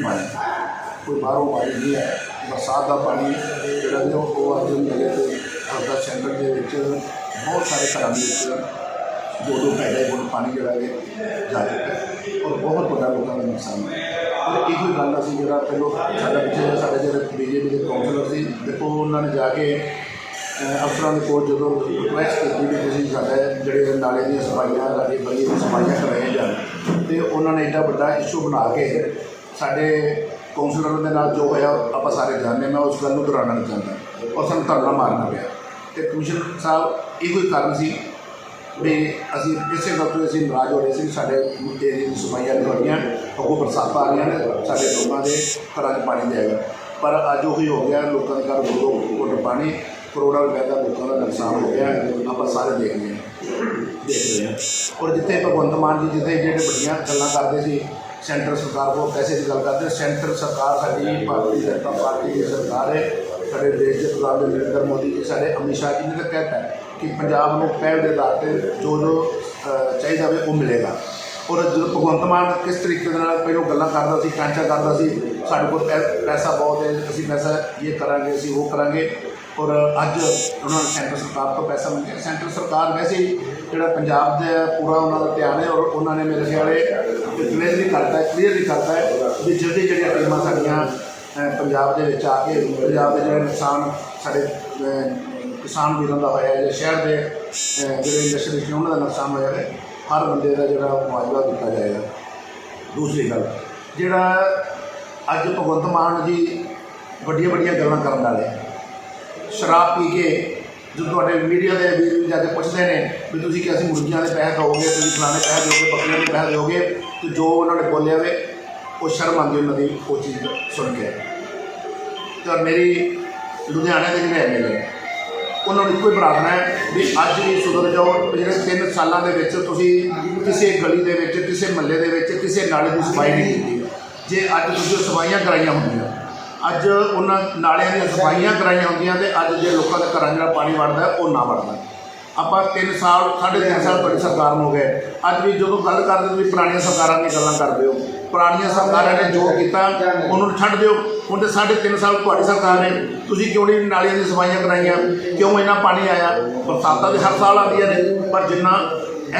ਸ਼ੁੱਧ ਪਾਣੀ ਕੋਈ ਬਾਹਰੋਂ ਪਾਣੀ ਨਹੀਂ ਹੈ। ਬਰਸਾਤ ਦਾ ਪਾਣੀ ਜਿਹੜਾ ਵੀ ਉਹ ਉਹ ਅੱਜ ਮਿਲੇ ਤੇ ਹਰਦਾ ਸੈਂਟਰ ਦੇ ਵਿੱਚ ਬਹੁਤ ਸਾਰੇ ਘਰਾਂ ਦੇ ਵਿੱਚ ਦੋ ਦੋ ਢਾਈ ਫੁੱਟ ਪਾਣੀ ਜਿਹੜਾ ਹੈ ਜਾ ਚੁੱਕਾ ਔਰ ਬਹੁਤ ਵੱਡਾ ਲੋਕਾਂ ਦਾ ਨੁਕਸਾਨ ਹੈ ਔਰ ਇਹੋ ਹੀ ਗੱਲ ਅਸੀਂ ਜਿਹੜਾ ਪਹਿਲੋਂ ਸਾਡਾ ਪਿੱਛੇ ਸਾਡੇ ਜਿਹੜੇ ਬੀਜੇਪੀ ਦੇ ਕਾਉਂਸਲਰ ਸੀ, ਦੇਖੋ ਉਹਨਾਂ ਨੇ ਜਾ ਕੇ ਅਫਸਰਾਂ ਦੇ ਕੋਲ ਜਦੋਂ ਰਿਕੁਐਸਟ ਕੀਤੀ ਵੀ ਤੁਸੀਂ ਸਾਡੇ ਜਿਹੜੇ ਨਾਲੇ ਦੀਆਂ ਸਫਾਈਆਂ, ਸਾਡੀ ਗਲੀ ਦੀਆਂ ਸਫਾਈਆਂ ਕਰਾਈਆਂ ਜਾਣ, ਤੇ ਉਹਨਾਂ ਨੇ ਐਡਾ ਵੱਡਾ ਇਸ਼ੂ ਬਣਾ ਕੇ ਸਾਡੇ ਕਾਉਂਸਲਰ ਦੇ ਨਾਲ ਜੋ ਹੋਇਆ, ਆਪਾਂ ਸਾਰੇ ਜਾਣਦੇ ਮੈਂ ਉਸ ਗੱਲ ਨੂੰ ਦੁਹਰਾਉਣਾ ਨਹੀਂ ਚਾਹੁੰਦਾ। ਔਰ ਸਾਨੂੰ ਧਰਨਾ ਮਾਰਨਾ ਪਿਆ। ਤੇ ਕਮਿਸ਼ਨਰ ਸਾਹਿਬ, ਇਹ ਕੋਈ ਕਾਰਨ ਸੀ ਵੀ ਅਸੀਂ ਇਸੇ ਗੱਲ ਤੋਂ ਅਸੀਂ ਨਾਰਾਜ਼ ਹੋ ਰਹੇ ਸੀ? ਸਾਡੇ ਏਰੀਏ ਦੀ ਸਫਾਈਆਂ ਨਹੀਂ ਹੋ ਰਹੀਆਂ, ਅੱਗੋਂ ਬਰਸਾਤਾਂ ਆ ਰਹੀਆਂ ਨੇ, ਸਾਡੇ ਲੋਕਾਂ ਦੇ ਘਰਾਂ 'ਚ ਪਾਣੀ ਨਹੀਂ ਆਏਗਾ ਪਰ ਅੱਜ ਉਹੀ ਹੋ ਗਿਆ, ਲੋਕਾਂ ਦੇ ਘਰ ਦੋ ਘੁੱਟ ਪਾਣੀ, ਕਰੋੜਾਂ ਰੁਪਏ ਦਾ ਲੋਕਾਂ ਦਾ ਨੁਕਸਾਨ ਹੋ ਗਿਆ, ਆਪਾਂ ਸਾਰੇ ਦੇਖ ਰਹੇ ਹਾਂ। ਦੇਖ ਰਹੇ ਹਾਂ। ਔਰ ਜਿੱਥੇ ਭਗਵੰਤ ਮਾਨ ਜੀ, ਜਿੱਥੇ ਜਿਹੜੇ ਵੱਡੀਆਂ ਗੱਲਾਂ ਕਰਦੇ ਸੀ ਸੈਂਟਰ ਸਰਕਾਰ ਕੋਲ ਪੈਸੇ ਦੀ ਗੱਲ ਕਰਦੇ, ਸੈਂਟਰ ਸਰਕਾਰ ਸਾਡੀ ਭਾਰਤੀ ਜਨਤਾ ਪਾਰਟੀ ਦੀ ਸਰਕਾਰ ਹੈ, ਸਾਡੇ ਦੇਸ਼ ਦੇ ਪ੍ਰਧਾਨ ਮੰਤਰੀ ਨਰਿੰਦਰ ਮੋਦੀ ਜੀ, ਸਾਡੇ ਅਮਿਤ ਸ਼ਾਹ ਜੀ ਨੇ ਤਾਂ ਕਹਿਤਾ ਕਿ ਪੰਜਾਬ ਨੂੰ ਪਹਿਲ ਦੇ ਆਧਾਰ ਤੇ ਜੋ ਜੋ ਚਾਹੀਦਾ ਹੋਵੇ ਉਹ ਮਿਲੇਗਾ। ਔਰ ਜਦੋਂ ਭਗਵੰਤ ਮਾਨ ਕਿਸ ਤਰੀਕੇ ਦੇ ਨਾਲ ਪਹਿਲਾਂ ਗੱਲਾਂ ਕਰਦਾ ਸੀ ਕਾਂਚਾ ਕਰਦਾ ਸੀ, ਸਾਡੇ ਕੋਲ ਪੈ- ਪੈਸਾ ਬਹੁਤ ਹੈ, ਅਸੀਂ ਪੈਸਾ ਇਹ ਕਰਾਂਗੇ, ਅਸੀਂ ਉਹ ਕਰਾਂਗੇ। ਔਰ ਅੱਜ ਉਹਨਾਂ ਨੇ ਸੈਂਟਰ ਸਰਕਾਰ ਤੋਂ ਪੈਸਾ ਮੰਗਿਆ। ਸੈਂਟਰ ਸਰਕਾਰ ਵੈਸੇ ਜਿਹੜਾ ਪੰਜਾਬ ਦਾ ਪੂਰਾ ਉਹਨਾਂ ਦਾ ਧਿਆਨ ਹੈ ਔਰ ਉਹਨਾਂ ਨੇ ਮੇਰੇ ਖਿਆਲੇ ਕਲੀਅਰ ਵੀ ਕਰਤਾ ਕਲੀਅਰ ਵੀ ਕਰਤਾ ਹੈ ਵੀ ਜਿਹੜੀ ਜਿਹੜੀਆਂ ਟੀਮਾਂ ਸਾਡੀਆਂ ਪੰਜਾਬ ਦੇ ਵਿੱਚ ਆ ਕੇ ਪੰਜਾਬ ਦੇ ਜਿਹੜੇ ਨੁਕਸਾਨ ਸਾਡੇ ਕਿਸਾਨ ਵੀਰਾਂ ਦਾ ਹੋਇਆ ਹੈ ਜਾਂ ਸ਼ਹਿਰ ਦੇ ਜਿਹੜੇ ਇੰਡਸਟਰੀ ਸੀ ਉਹਨਾਂ ਦਾ ਨੁਕਸਾਨ ਹੋਇਆ ਹੈ, ਹਰ ਬੰਦੇ ਦਾ ਜਿਹੜਾ ਮੁਆਵਜ਼ਾ ਦਿੱਤਾ ਜਾਏਗਾ। ਦੂਸਰੀ ਗੱਲ, ਜਿਹੜਾ ਅੱਜ ਭਗਵੰਤ ਮਾਨ ਜੀ ਵੱਡੀਆਂ ਵੱਡੀਆਂ ਗੱਲਾਂ ਕਰਨ ਵਾਲੇ ਸ਼ਰਾਬ ਪੀ ਕੇ ਜੋ ਤੁਹਾਡੇ ਮੀਡੀਆ ਦੇ ਵੀਰ ਵੀ ਜਾ ਪੁੱਛਦੇ ਨੇ ਵੀ ਤੁਸੀਂ ਕਿ ਅਸੀਂ ਮੁਰਗੀਆਂ ਦੇ ਪੈਸੇ ਦਿਓਗੇ, ਤੁਸੀਂ ਫਲਾਣੇ ਪੈਸੇ ਦਿਓਗੇ, ਬੱਕਰੀਆਂ ਦੇ ਪੈਸੇ ਦਿਓਗੇ, ਤੇ ਜੋ ਉਹਨਾਂ ਨੇ ਬੋਲਿਆ ਵੇ, ਉਹ ਸ਼ਰਮ ਆਉਂਦੀ ਉਹਨਾਂ ਦੀ ਉਹ ਚੀਜ਼ ਸੁਣ ਕੇ। ਤਾਂ ਮੇਰੀ ਲੁਧਿਆਣੇ ਦੇ ਜਿਹੜੇ ਐਮਐਲਏ ਨੇ, ਉਹਨਾਂ ਨੂੰ ਇੱਕੋ ਹੀ ਪ੍ਰਾਰਥਨਾ ਹੈ ਵੀ ਅੱਜ ਵੀ ਸੁਧਰ ਜਾਓ ਪਿਛਲੇ 3 ਸਾਲਾਂ ਦੇ ਵਿੱਚ ਤੁਸੀਂ ਕਿਸੇ ਗਲੀ ਦੇ ਵਿੱਚ, ਕਿਸੇ ਮਹੱਲੇ ਦੇ ਵਿੱਚ, ਕਿਸੇ ਨਾਲੇ ਦੀ ਸਫ਼ਾਈ ਨਹੀਂ ਕੀਤੀ। ਜੇ ਅੱਜ ਤੁਸੀਂ ਉਹ ਸਫਾਈਆਂ ਕਰਾਈਆਂ ਹੁੰਦੀਆਂ ਅੱਜ ਉਹਨਾਂ ਨਾਲਿਆਂ ਦੀਆਂ ਸਫਾਈਆਂ ਕਰਾਈਆਂ ਹੁੰਦੀਆਂ ਤੇ ਅੱਜ ਜੇ ਲੋਕਾਂ ਦੇ ਘਰਾਂ 'ਚ ਜਿਹੜਾ ਪਾਣੀ ਵੜਦਾ ਉਹ ਨਾ ਵੜਦਾ। ਆਪਾਂ 3 ਸਾਲ, ਸਾਢੇ ਤਿੰਨ ਸਾਲ ਤੁਹਾਡੀ ਸਰਕਾਰ ਨੂੰ ਹੋ ਗਏ। ਅੱਜ ਵੀ ਜਦੋਂ ਗੱਲ ਕਰਦੇ ਹੋ ਵੀ ਪੁਰਾਣੀਆਂ ਸਰਕਾਰਾਂ ਦੀਆਂ ਗੱਲਾਂ ਕਰਦੇ ਹੋ, ਪੁਰਾਣੀਆਂ ਸਰਕਾਰਾਂ ਨੇ ਜੋ ਕੀਤਾ, ਉਹਨੂੰ ਛੱਡ ਦਿਓ। ਹੁਣ ਤੇ ਸਾਢੇ ਤਿੰਨ ਸਾਲ ਤੁਹਾਡੀ ਸਰਕਾਰ ਨੇ, ਤੁਸੀਂ ਕਿਉਂ ਨਹੀਂ ਨਾਲੀਆਂ ਦੀਆਂ ਸਫਾਈਆਂ ਕਰਾਈਆਂ? ਕਿਉਂ ਇੰਨਾ ਪਾਣੀ ਆਇਆ? ਬਰਸਾਤਾਂ ਦੇ ਹਰ ਸਾਲ ਆਉਂਦੀਆਂ ਨੇ, ਪਰ ਜਿੰਨਾ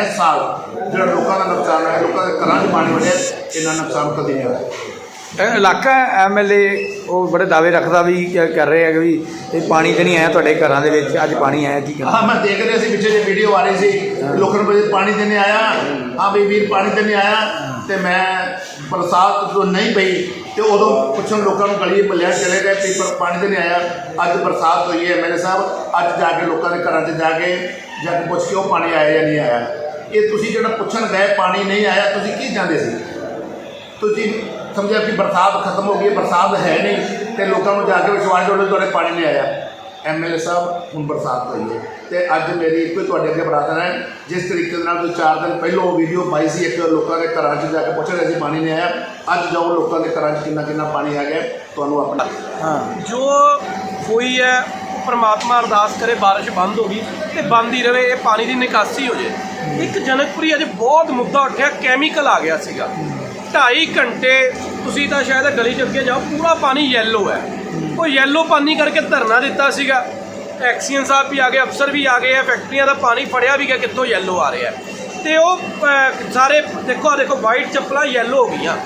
ਇਸ ਸਾਲ ਜਿਹੜਾ ਲੋਕਾਂ ਦਾ ਨੁਕਸਾਨ ਹੈ ਲੋਕਾਂ ਦੇ ਘਰਾਂ 'ਚ ਪਾਣੀ ਵੜਿਆ, ਇੰਨਾ ਨੁਕਸਾਨ ਕਦੇ ਨਹੀਂ ਹੋਇਆ। ਇਹ ਇਲਾਕਾ ਐਮਐਲਏ ਉਹ ਬੜੇ ਦਾਅਵੇ ਰੱਖਦਾ ਵੀ ਕਰ ਰਹੇ ਆ ਕਿ ਵੀ ਇਹ ਪਾਣੀ ਤੇ ਨਹੀਂ ਆਇਆ ਤੁਹਾਡੇ ਘਰਾਂ ਦੇ ਵਿੱਚ ਅੱਜ ਪਾਣੀ ਆਇਆ ਕੀ ਕਰਨਾ? ਹਾਂ ਮੈਂ ਦੇਖ ਰਿਹਾ ਸੀ ਪਿੱਛੇ ਜੇ ਵੀਡੀਓ ਆ ਰਹੀ ਸੀ ਲੋਕਾਂ ਨੂੰ ਪਾਣੀ ਤੇ ਨਹੀਂ ਆਇਆ? ਹਾਂ ਵੀ ਵੀਰ ਪਾਣੀ ਤੇ ਨਹੀਂ ਆਇਆ? ਤੇ ਮੈਂ ਬਰਸਾਤ ਜਦੋਂ ਨਹੀਂ ਪਈ ਤੇ ਉਦੋਂ ਪੁੱਛਣ ਲੋਕਾਂ ਨੂੰ ਗਲੀ ਮੱਲਿਆਂ ਚਲੇ ਗਏ ਵੀ ਪਰ ਪਾਣੀ ਤੇ ਨਹੀਂ ਆਇਆ। ਅੱਜ ਬਰਸਾਤ ਹੋਈ ਹੈ ਮੇਰੇ ਸਾਹਿਬ ਅੱਜ ਜਾ ਕੇ ਲੋਕਾਂ ਦੇ ਘਰਾਂ 'ਚ ਜਾ ਕੇ ਜਾ ਕੇ ਪੁੱਛ ਕੇ ਉਹ ਪਾਣੀ ਆਇਆ ਜਾਂ ਨਹੀਂ ਆਇਆ। ਇਹ ਤੁਸੀਂ ਜਿਹੜਾ ਪੁੱਛਣ ਗਏ ਪਾਣੀ ਨਹੀਂ ਆਇਆ ਤੁਸੀਂ ਕੀ ਜਾਂਦੇ ਸੀ? ਤੁਸੀਂ ਸਮਝਿਆ ਕਿ ਬਰਸਾਤ ਖਤਮ ਹੋ ਗਈ ਹੈ, ਬਰਸਾਤ ਹੈ ਨਹੀਂ ਤੇ ਲੋਕਾਂ ਨੂੰ ਜਾ ਕੇ ਵਿਸ਼ਵਾਸ ਦਿਵਾਉਣਾ ਤੁਹਾਡੇ ਪਾਣੀ ਨਹੀਂ ਆਇਆ। ਐਮਐਲਏ ਸਾਹਿਬ ਹੁਣ ਬਰਸਾਤ ਹੋਈ ਹੈ ਤੇ ਅੱਜ ਮੇਰੀ ਇੱਕੋ ਹੀ ਤੁਹਾਡੇ ਅੱਗੇ ਪ੍ਰਾਰਥਨਾ ਹੈ। ਜਿਸ ਤਰੀਕੇ ਦੇ ਨਾਲ ਤੁਸੀਂ ਚਾਰ ਦਿਨ ਪਹਿਲਾਂ ਉਹ ਵੀਡੀਓ ਪਾਈ ਸੀ ਇੱਕ ਲੋਕਾਂ ਦੇ ਘਰਾਂ 'ਚ ਜਾ ਕੇ ਪੁੱਛ ਰਹੇ ਸੀ ਪਾਣੀ ਨਹੀਂ ਆਇਆ। ਅੱਜ ਜਾਓ ਲੋਕਾਂ ਦੇ ਘਰਾਂ 'ਚ ਕਿੰਨਾ ਕਿੰਨਾ ਪਾਣੀ ਆ ਗਿਆ ਤੁਹਾਨੂੰ ਆਪਣਾ ਹਾਂ। ਜੋ ਹੋਈ ਹੈ ਪਰਮਾਤਮਾ ਅਰਦਾਸ ਕਰੇ ਬਾਰਿਸ਼ ਬੰਦ ਹੋ ਗਈ ਤੇ ਬੰਦ ਹੀ ਰਵੇ ਇਹ ਪਾਣੀ ਦੀ ਨਿਕਾਸੀ ਹੋ ਜੇ। ਇੱਕ ਜਨਕਪੁਰੀ ਅੱਜ ਬਹੁਤ ਮੁੱਦਾ ਉੱਠਿਆ ਕੈਮੀਕਲ ਆ ਗਿਆ ਸੀਗਾ। 2.5 ਘੰਟੇ ਤੁਸੀਂ ਤਾਂ ਸ਼ਾਇਦ ਗਲੀ ਚ ਅੱਗੇ ਜਾਓ, ਪੂਰਾ ਪਾਣੀ ਯੈਲੋ ਹੈ। ਉਹ ਯੈਲੋ ਪਾਣੀ ਕਰਕੇ ਧਰਨਾ ਦਿੱਤਾ ਸੀਗਾ। ਐਕਸੀਅਨ ਸਾਹਿਬ ਵੀ ਆ ਗਏ, ਅਫਸਰ ਵੀ ਆ ਗਏ ਆ ਫੈਕਟਰੀਆਂ ਦਾ ਪਾਣੀ ਫੜਿਆ ਵੀ ਗਿਆ, ਕਿੱਥੋਂ ਯੈਲੋ ਆ ਰਿਹਾ ਤੇ ਉਹ ਸਾਰੇ, ਦੇਖੋ ਆ ਦੇਖੋ ਵਾਈਟ ਚੱਪਲਾਂ ਯੈਲੋ ਹੋ ਗਈਆਂ।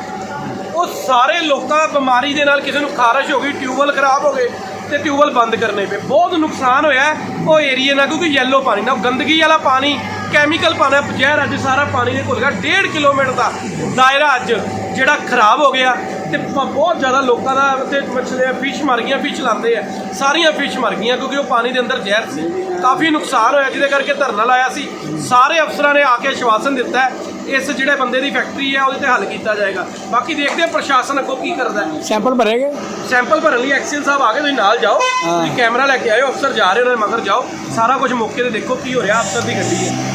ਉਹ ਸਾਰੇ ਲੋਕਾਂ ਬਿਮਾਰੀ ਦੇ ਨਾਲ ਕਿਸੇ ਨੂੰ ਖਾਰਸ਼ ਹੋ ਗਈ, ਟਿਊਬਵੈਲ ਖਰਾਬ ਹੋ ਗਏ ਤੇ ਟਿਊਬਵੈਲ ਬੰਦ ਕਰਨੇ ਪਏ। ਬਹੁਤ ਨੁਕਸਾਨ ਹੋਇਆ ਉਹ ਏਰੀਏ ਨਾਲ, ਕਿਉਂਕਿ ਯੈਲੋ ਪਾਣੀ ਨਾਲ ਗੰਦਗੀ ਵਾਲਾ ਪਾਣੀ ਕੈਮੀਕਲ ਪਾਣਾ ਜ਼ਹਿਰ ਅੱਜ ਸਾਰਾ ਪਾਣੀ ਦੇ ਘੁਲ ਗਿਆ 1.5 ਕਿਲੋਮੀਟਰ ਦਾ ਦਾਇਰਾ ਅੱਜ ਜਿਹੜਾ ਖਰਾਬ ਹੋ ਗਿਆ ਤੇ ਬਹੁਤ ਜ਼ਿਆਦਾ ਲੋਕਾਂ ਦਾ ਤੇ ਮਛਲੀਆਂ ਫਿਸ਼ ਮਰ ਗਈਆਂ ਫਿਸ਼ ਲਾਉਂਦੇ ਆ। ਸਾਰੀਆਂ ਫਿਸ਼ ਮਰ ਗਈਆਂ ਕਿਉਂਕਿ ਉਹ ਪਾਣੀ ਦੇ ਅੰਦਰ ਜ਼ਹਿਰ ਸੀ। ਕਾਫੀ ਨੁਕਸਾਨ ਹੋਇਆ ਜਿਹਦੇ ਕਰਕੇ ਧਰਨਾ ਲਾਇਆ ਸੀ। ਸਾਰੇ ਅਫਸਰਾਂ ਨੇ ਆ ਕੇ ਆਸ਼ਵਾਸਨ ਦਿੱਤਾ ਇਸ ਜਿਹੜੇ ਬੰਦੇ ਦੀ ਫੈਕਟਰੀ ਹੈ ਉਹਦੇ ਤੇ ਹੱਲ ਕੀਤਾ ਜਾਏਗਾ। ਬਾਕੀ ਦੇਖਦੇ ਹਾਂ ਪ੍ਰਸ਼ਾਸਨ ਅੱਗੋਂ ਕੀ ਕਰਦਾ ਹੈ। ਸੈਂਪਲ ਭਰੇਗੇ ਸੈਂਪਲ ਭਰਨ ਲਈ ਐਕਸੀਅਨ ਸਾਹਿਬ ਆ ਗਏ ਤੁਸੀਂ ਨਾਲ ਜਾਓ। ਤੁਸੀਂ ਕੈਮਰਾ ਲੈ ਕੇ ਆਇਓ ਅਫਸਰ ਜਾ ਰਹੇ ਉਹਨਾਂ ਦੇ ਮਗਰ ਜਾਓ। ਸਾਰਾ ਕੁਝ ਮੌਕੇ ਤੇ ਦੇਖੋ ਕੀ ਹੋ ਰਿਹਾ ਅਫਸਰ ਦੀ ਗੱਡੀ ਹੈ।